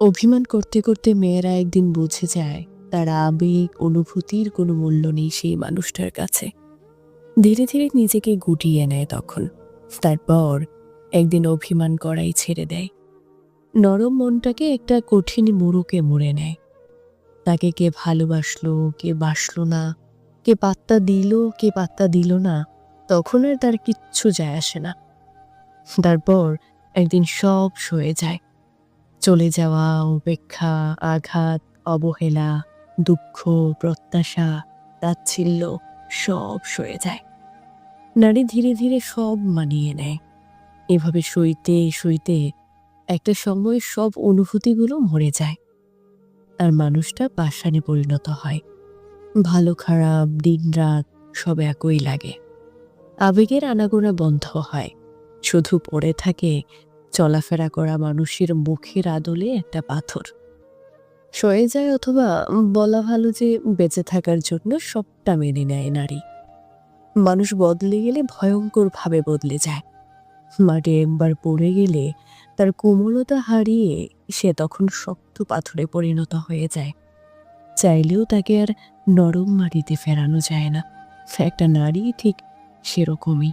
অভিমান করতে করতে মেয়েরা একদিন বুঝে যায়, তার আবেগ, অনুভূতির কোনো মূল্য নেই সেই মানুষটার কাছে। ধীরে ধীরে নিজেকে গুটিয়ে নেয় তখন। তারপর একদিন অভিমান করাই ছেড়ে দেয়। নরম মনটাকে একটা কঠিন মুরুকে মুড়ে নেয়। তাকে কে ভালোবাসলো, কে বাসলো না, কে পাত্তা দিল, কে পাত্তা দিল না, তখন আর তার কিচ্ছু যায় আসে না। তারপর একদিন সব সয়ে যায়। চলে যাওয়া, উপেক্ষা, আঘাত, অবহেলা, দুঃখ, প্রত্যাশা, তাচ্ছিল্য সব সয়ে যায়। নারী ধীরে ধীরে সব মানিয়ে নেয়। এভাবে সইতে সইতে একটা সময় সব অনুভূতিগুলো মরে যায়। আর মানুষটা পাষাণে পরিণত হয়। ভালো, খারাপ, দিন, রাত সব একই লাগে। আবেগের আনাগোনা বন্ধ হয়। শুধু পড়ে থাকে চলাফেরা করা মানুষের মুখের আদলে একটা পাথর। সয়ে যায় অথবা বলা ভালো যে বেঁচে থাকার জন্য সবটা মেনে নেয় নারী। মানুষ বদলে গেলে ভয়ঙ্করভাবে বদলে যায়। মাটি একবার পড়ে গেলে তার কোমলতা হারিয়ে সে তখন শক্ত পাথরে পরিণত হয়ে যায়। চাইলেও তাকে আর নরম মাটিতে ফেরানো যায় না। একটা নারী ঠিক সেরকমই।